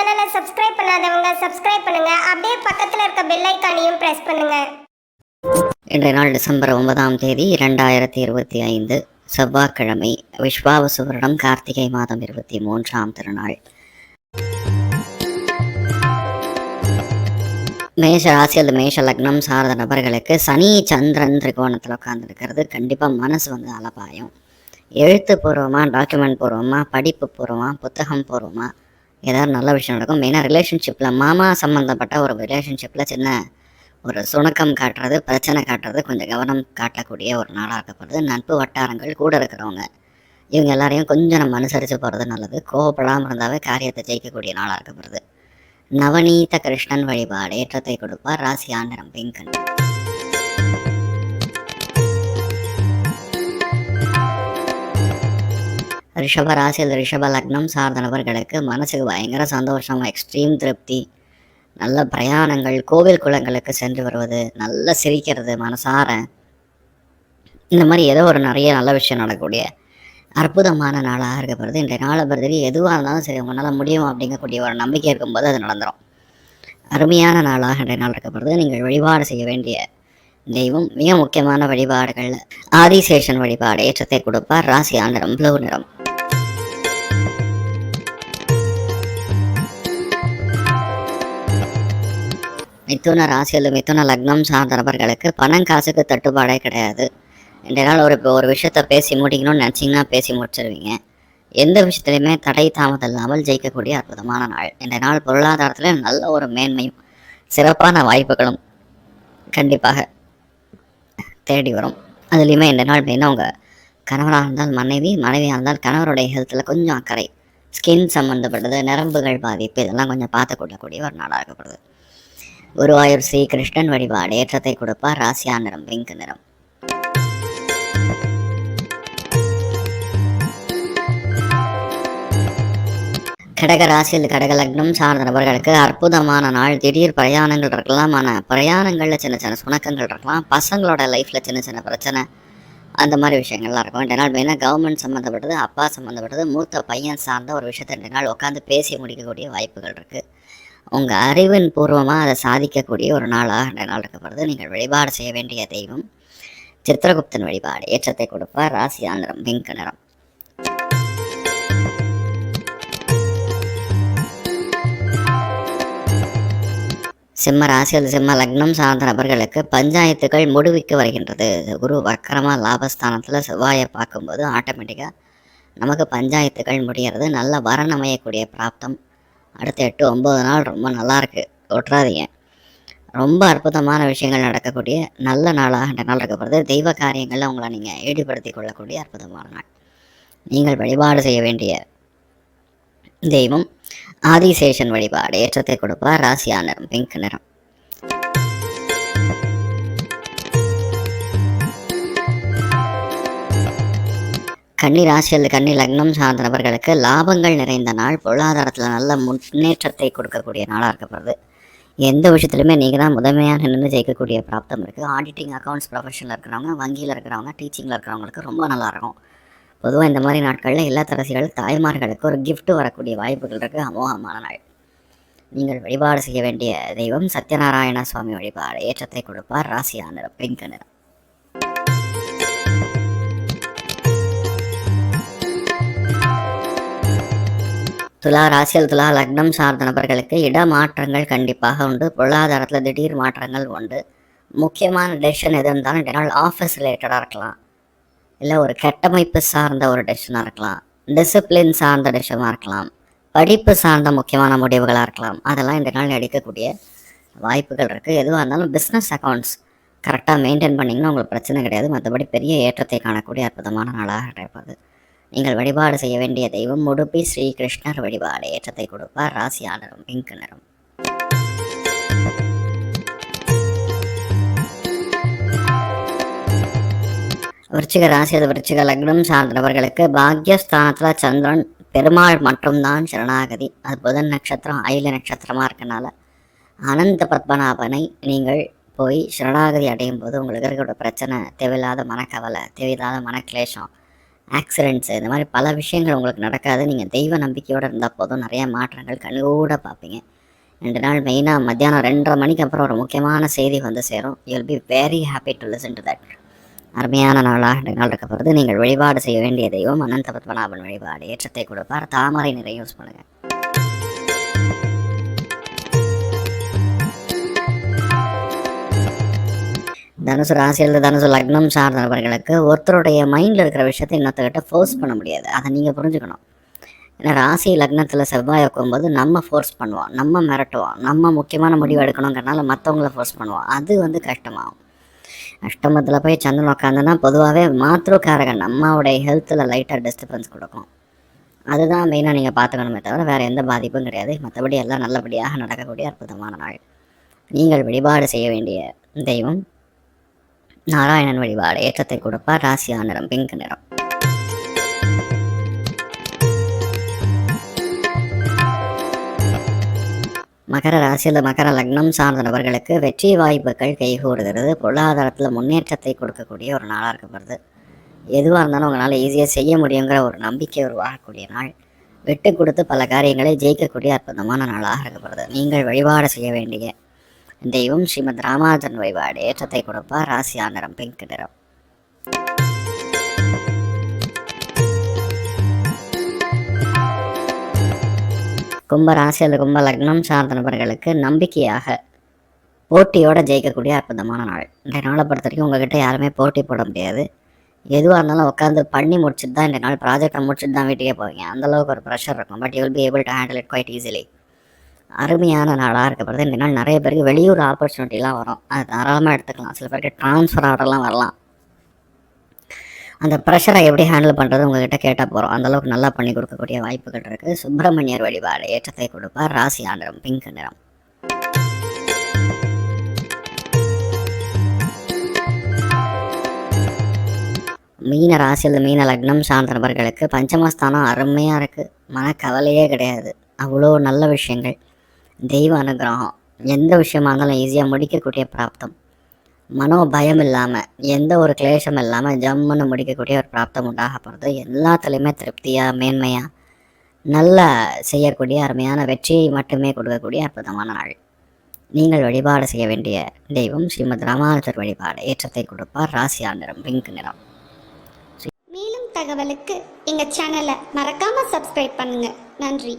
சேனலை சப்ஸ்கிரைப் பண்ணாதவங்க சப்ஸ்கிரைப் பண்ணுங்க. அப்படியே பக்கத்தில் இருக்க பெல் ஐக்கானையும் பிரஸ் பண்ணுங்க. இன்றைய நாள் டிசம்பர் ஒன்பதாம் தேதி இரண்டாயிரத்தி இருபத்தி ஐந்து செவ்வாய்க்கிழமை விஸ்வாவசு வருடம் கார்த்திகை மாதம் இருபத்தி மூன்றாம் திருநாள். மேஷ ராசி அல்லது மேஷ லக்னம் சார்ந்த நபர்களுக்கு சனி சந்திரன் திரிகோணத்தில் உட்காந்துருக்கிறது கண்டிப்பாக மனசு வந்து அலபாயம். எழுத்துப்பூர்வமாக டாக்குமெண்ட் பூர்வமாக படிப்பு பூர்வமாக புத்தகம் பூர்வமாக ஏதாவது நல்ல விஷயம் நடக்கும். மெயினாக ரிலேஷன்ஷிப்பில் மாமா சம்மந்தப்பட்ட ஒரு ரிலேஷன்ஷிப்பில் சின்ன ஒரு சுணக்கம் காட்டுறது பிரச்சனை காட்டுறது கொஞ்சம் கவனம் காட்டக்கூடிய ஒரு நாளாக இருக்கப்படுது. நட்பு வட்டாரங்கள் கூட இருக்கிறவங்க. இவங்க எல்லாரையும் கொஞ்சம் நம்ம அனுசரித்து போகிறது நல்லது. கோவப்படாமல் இருந்தாவே காரியத்தை ஜெயிக்கக்கூடிய நாளாக இருக்கப்படுது. நவநீத கிருஷ்ணன் வழிபாடு ஏற்றத்தை கொடுப்பார். ராசி ஆண்டரம் பிங்கன் ரிஷப ராசியில் ரிஷப லக்னம் சார்ந்த நபர்களுக்கு மனசுக்கு பயங்கர சந்தோஷம் எக்ஸ்ட்ரீம் திருப்தி நல்ல பிரயாணங்கள் கோவில் குளங்களுக்கு சென்று வருவது நல்ல சிரிக்கிறது மனசார. இந்த மாதிரி ஏதோ ஒரு நிறைய நல்ல விஷயம் நடக்கக்கூடிய அற்புதமான நாளாக இருக்கப்படுது இன்றைய நாளை பொறுத்தவரை எதுவாக இருந்தாலும் சரி உங்களால் முடியும் அப்படிங்கக்கூடிய ஒரு நம்பிக்கை இருக்கும்போது அது நடந்துடும் அருமையான நாளாக இன்றைய நாள் இருக்கப்படுது நீங்கள் வழிபாடு செய்ய வேண்டிய தெய்வம் மிக முக்கியமான வழிபாடுகள் ஆதிசேஷன் வழிபாடு ஏற்றத்தை கொடுப்பார். ராசி ஆண்டரம் ப்ளூ நிறம். மிதுன ராசியில் மிதுன லக்னம் சார்ந்தவர்களுக்கு பணம் காசுக்கு தட்டுப்பாடே கிடையாது. ரெண்டு நாள் ஒரு ஒரு விஷயத்த பேசி முடிக்கணும்னு நினச்சிங்கன்னா பேசி முடிச்சிருவீங்க. எந்த விஷயத்துலையுமே தடை தாமதம் இல்லாமல் ஜெயிக்கக்கூடிய அற்புதமான நாள். இந்த நாள் பொருளாதாரத்தில் நல்ல ஒரு மேன்மையும் சிறப்பான வாய்ப்புகளும் கண்டிப்பாக தேடி வரும். அதுலேயுமே இந்த நாள் மெயினாக உங்கள் கணவராக இருந்தால் மனைவி மனைவியாக இருந்தால் கணவருடைய ஹெல்த்தில் கொஞ்சம் அக்கறை ஸ்கின் சம்மந்தப்பட்டது நரம்புகள் பாதிப்பு இதெல்லாம் கொஞ்சம் பார்த்து கொள்ளக்கூடிய ஒரு நாளாக இருக்கப்படுது. குருவாயூர் ஸ்ரீ கிருஷ்ணன் வழிபாடு. ஏற்றத்தை கொடுப்பார் ராசியா நிறம் பிங்க் நிறம். கடக ராசியில் கடக லக்னம் சார்ந்த நபர்களுக்கு அற்புதமான நாள். திடீர் பிரயாணங்கள் இருக்கலாம். ஆனால் பிரயாணங்களில் சின்ன சின்ன சுணக்கங்கள் இருக்கலாம். பசங்களோட லைஃப்பில் சின்ன சின்ன பிரச்சனை. அந்த மாதிரி விஷயங்கள்லாம் இருக்கும். ரெண்டு நாள் மெயினாக கவர்மெண்ட் சம்மந்தப்பட்டது அப்பா சம்மந்தப்பட்டது மூத்த பையன் சார்ந்த ஒரு விஷயத்தை ரெண்டு நாள் உட்காந்து பேசி முடிக்கக்கூடிய வாய்ப்புகள் இருக்குது உங்கள் அறிவின் பூர்வமாக அதை சாதிக்கக்கூடிய ஒரு நாளாக இந்த நாள் இருக்கப்படுது. நீங்கள் வழிபாடு செய்ய வேண்டிய தெய்வம் சித்திரகுப்தன் வழிபாடு. ஏற்றத்தை கொடுப்பார். ராசி ஆந்திரம் பிங்க் நிறம். சிம்ம ராசியில் சிம்ம லக்னம் சார்ந்த நபர்களுக்கு பஞ்சாயத்துகள் முடிவுக்கு வருகின்றது. குரு வக்கரமாக லாபஸ்தானத்தில் செவ்வாயை பார்க்கும்போது ஆட்டோமேட்டிக்காக நமக்கு பஞ்சாயத்துகள் முடிகிறது நல்ல வரன் அமையக்கூடிய பிராப்தம் அடுத்த எட்டு ஒம்பது நாள் ரொம்ப நல்லா ஒட்டுறாதீங்க ரொம்ப அற்புதமான விஷயங்கள் நடக்கக்கூடிய நல்ல நாளாக அந்த நாள் இருக்கப்படுது தெய்வ காரியங்களில் உங்களை நீங்கள் ஈடுபடுத்தி கொள்ளக்கூடிய அற்புதமான நாள். நீங்கள் வழிபாடு செய்ய வேண்டிய தெய்வம் ஆதிசேஷன் வழிபாடு. ஏற்றத்தை கொடுப்பார். ராசியா நிறம் பிங்க் நிறம். கன்னி ராசியில் கன்னி லக்னம் சார்ந்தவர்களுக்கு லாபங்கள் நிறைந்த நாள். பொருளாதாரத்தில் நல்ல முன்னேற்றத்தை கொடுக்கக்கூடிய நாளாக இருக்கப்படுது. எந்த விஷயத்துலையுமே நீங்கள் தான் முதன்மையாக நின்று ஜெயிக்கக்கூடிய பிராப்தம் இருக்குது ஆடிட்டிங் அக்கௌண்ட்ஸ் ப்ரொஃபஷனில் இருக்கிறவங்க வங்கியில் இருக்கிறவங்க டீச்சிங்கில் இருக்கிறவங்களுக்கு ரொம்ப நல்லாயிருக்கும் பொதுவாக இந்த மாதிரி நாட்களில் இல்லத்தரசிகள் தாய்மார்களுக்கு ஒரு கிஃப்ட் வரக்கூடிய வாய்ப்புகள் இருக்குது அமோகமான நாள். நீங்கள் வழிபாடு செய்ய வேண்டிய தெய்வம் சத்யநாராயண சுவாமி வழிபாடு. ஏற்றத்தை கொடுப்பார். ராசியா நிறம் பிங்க் நிறம். துலா ராசியில் துலா லக்னம் சார்ந்த நபர்களுக்கு இடமாற்றங்கள் கண்டிப்பாக உண்டு. பொருளாதாரத்தில் திடீர் மாற்றங்கள் உண்டு. முக்கியமான டெசிஷன் எது இருந்தாலும் இந்த நாள் ஆஃபீஸ் ரிலேட்டடாக இருக்கலாம். இல்லை ஒரு கட்டமைப்பு சார்ந்த ஒரு டெசிஷனாக இருக்கலாம். டிசிப்ளின் சார்ந்த டெசிஷனாக இருக்கலாம். படிப்பு சார்ந்த முக்கியமான முடிவுகளாக இருக்கலாம். அதெல்லாம் இந்த நாள் எடுக்கக்கூடிய வாய்ப்புகள் இருக்குது எதுவாக இருந்தாலும் பிஸ்னஸ் அக்கௌண்ட்ஸ் கரெக்டாக மெயின்டைன் பண்ணிங்கன்னா உங்களுக்கு பிரச்சனை கிடையாது. மற்றபடி பெரிய ஏற்றத்தை காணக்கூடிய அற்புதமான நாளாக இருப்பது. நீங்கள் வழிபாடு செய்ய வேண்டிய தெய்வம் உடுப்பி ஸ்ரீ கிருஷ்ணர் வழிபாடு ஏற்றத்தை கொடுப்பார் ராசியாளரும் பிங்கனரும் விருச்சிக ராசி அது விருச்சிக லக்னம் சார்ந்த நபர்களுக்கு பாக்யஸ்தானத்தில் சந்திரன் பெருமாள் மட்டும்தான் சரணாகதி. அது புதன் நட்சத்திரம் அயில நட்சத்திரமாக இருக்கனால அனந்த பத்மநாபனை நீங்கள் போய் சரணாகதி அடையும் போது உங்களுக்கு இருக்கிற பிரச்சனை தேவையில்லாத மனக்கவலை தேவையில்லாத மனக்லேஷம் ஆக்சிடென்ட்ஸு இந்த மாதிரி பல விஷயங்கள் உங்களுக்கு நடக்காது. நீங்கள் தெய்வ நம்பிக்கையோடு இருந்தால் போதும். நிறைய மாற்றங்கள் கண்கூட பார்ப்பீங்க. ரெண்டு நாள் மெயினாக மத்தியானம் ரெண்டரை மணிக்கு அப்புறம் ஒரு முக்கியமான செய்தி வந்து சேரும். You'll be very happy to listen to that அருமையான நாளாக ரெண்டு நாள் இருக்க போகிறது நீங்கள் வழிபாடு செய்ய வேண்டிய தெய்வம் அனந்த பத்மநாபன் வழிபாடு. ஏற்றத்தை கொடுப்பார். தாமரை நிறைய யூஸ் பண்ணுங்கள் தனுசு ராசியில் தனுசு லக்னம் சார்ந்தவர்களுக்கு ஒருத்தருடைய மைண்டில் இருக்கிற விஷயத்தை இன்னொருத்தர்கிட்ட ஃபோர்ஸ் பண்ண முடியாது. அதை நீங்கள் புரிஞ்சுக்கணும். ஏன்னா ராசி லக்னத்தில் செவ்வாய் இருக்கும்போது நம்ம ஃபோர்ஸ் பண்ணுவோம். நம்ம மிரட்டுவோம். நம்ம முக்கியமான முடிவு எடுக்கணுங்கிறனால மற்றவங்கள ஃபோர்ஸ் பண்ணுவோம். அது வந்து கஷ்டமாகும். அஷ்டமத்தில் போய் சந்திரன் உட்காந்துன்னா பொதுவாகவே மாத்ருக்காரகன் அம்மாவுடைய ஹெல்த்தில் லைட்டாக டிஸ்டர்பன்ஸ் கொடுக்கும். அதுதான் மெயினாக நீங்கள் பார்த்துக்கணுமே தவிர வேறு எந்த பாதிப்பும் கிடையாது. மற்றபடி எல்லாம் நல்லபடியாக நடக்கக்கூடிய அற்புதமான நாள். நீங்கள் வழிபாடு செய்ய வேண்டிய தெய்வம் நாராயணன் வழிபாடு ஏற்றத்தை கொடுப்பார். ராசியா நிறம் பிங்க் நிறம். மகர ராசியில் மகர லக்னம் சார்ந்த நபர்களுக்கு வெற்றி வாய்ப்புகள் கைகூடுகிறது. பொருளாதாரத்தில் முன்னேற்றத்தை கொடுக்கக்கூடிய ஒரு நாளாக இருக்கப்படுது எதுவாக இருந்தாலும் உங்களால் ஈஸியாக செய்ய முடியுங்கிற ஒரு நம்பிக்கை உருவாகக்கூடிய நாள். விட்டு கொடுத்து பல காரியங்களை ஜெயிக்கக்கூடிய அற்புதமான நாளாக இருக்கப்படுது நீங்கள் வழிபாடு செய்ய வேண்டிய தெய்வம் ஸ்ரீமத் ராமானுஜன் வழிபாடு ஏற்றத்தை கொடுப்பார் ராசியா நிறம் பிங்க் நிறம். கும்ப ராசி அல்லது கும்ப லக்னம் சார்ந்த நபர்களுக்கு நம்பிக்கையாக போட்டியோட ஜெயிக்கக்கூடிய அற்புதமான நாள். இந்த நாளை பொறுத்த வரைக்கும் உங்ககிட்ட யாருமே போட்டி போட முடியாது. எதுவாக இருந்தாலும் உட்காந்து பண்ணி முடிச்சுட்டு தான் இந்த நாள் ப்ராஜெக்டை முடிச்சுட்டு தான் வீட்டுக்கே போவீங்க. அந்தளவுக்கு ஒரு ப்ரெஷர் இருக்கும். But you will be able to handle it quite easily அருமையான நாளாக இருக்கப்படுது இந்த நாள் நிறைய பேருக்கு வெளியூர் ஆப்பர்ச்சுனிட்டிலாம் வரும். அது தாராளமாக எடுத்துக்கலாம். சில பேருக்கு ட்ரான்ஸ்ஃபர் ஆர்டர்லாம் வரலாம். அந்த ப்ரெஷரை எப்படி ஹேண்டில் பண்ணுறது உங்ககிட்ட கேட்டால் போகிறோம் அந்தளவுக்கு நல்லா பண்ணி கொடுக்கக்கூடிய வாய்ப்புகள் இருக்குது சுப்பிரமணியர் வழிபாடு ஏற்றத்தை கொடுப்பார். ராசி ஆண்டரம் பிங்க் நிறம். மீன ராசியில் மீன லக்னம் சார்ந்த நபர்களுக்கு பஞ்சமஸ்தானம் அருமையாக இருக்குது மனக்கவலையே கிடையாது. அவ்வளோ நல்ல விஷயங்கள். தெய்வ அனுகிரகம். எந்த விஷயமா இருந்தாலும் ஈஸியாக முடிக்கக்கூடிய பிராப்தம். மனோ பயம் இல்லாமல் எந்த ஒரு கிளேஷம் இல்லாமல் ஜம்முன்னு முடிக்கக்கூடிய ஒரு பிராப்தம் உண்டாக போகிறது எல்லாத்துலேயுமே திருப்தியாக மேன்மையாக நல்லா செய்யக்கூடிய அருமையான வெற்றியை மட்டுமே கொடுக்கக்கூடிய அற்புதமான நாள். நீங்கள் வழிபாடு செய்ய வேண்டிய தெய்வம் ஸ்ரீமத் ராமானுஜர் வழிபாடு. ஏற்றத்தை கொடுப்பார் ராசியா நிறம் பிங்க் நிறம். மேலும் தகவலுக்கு எங்கள் சேனலை மறக்காமல் சப்ஸ்கிரைப் பண்ணுங்கள் நன்றி.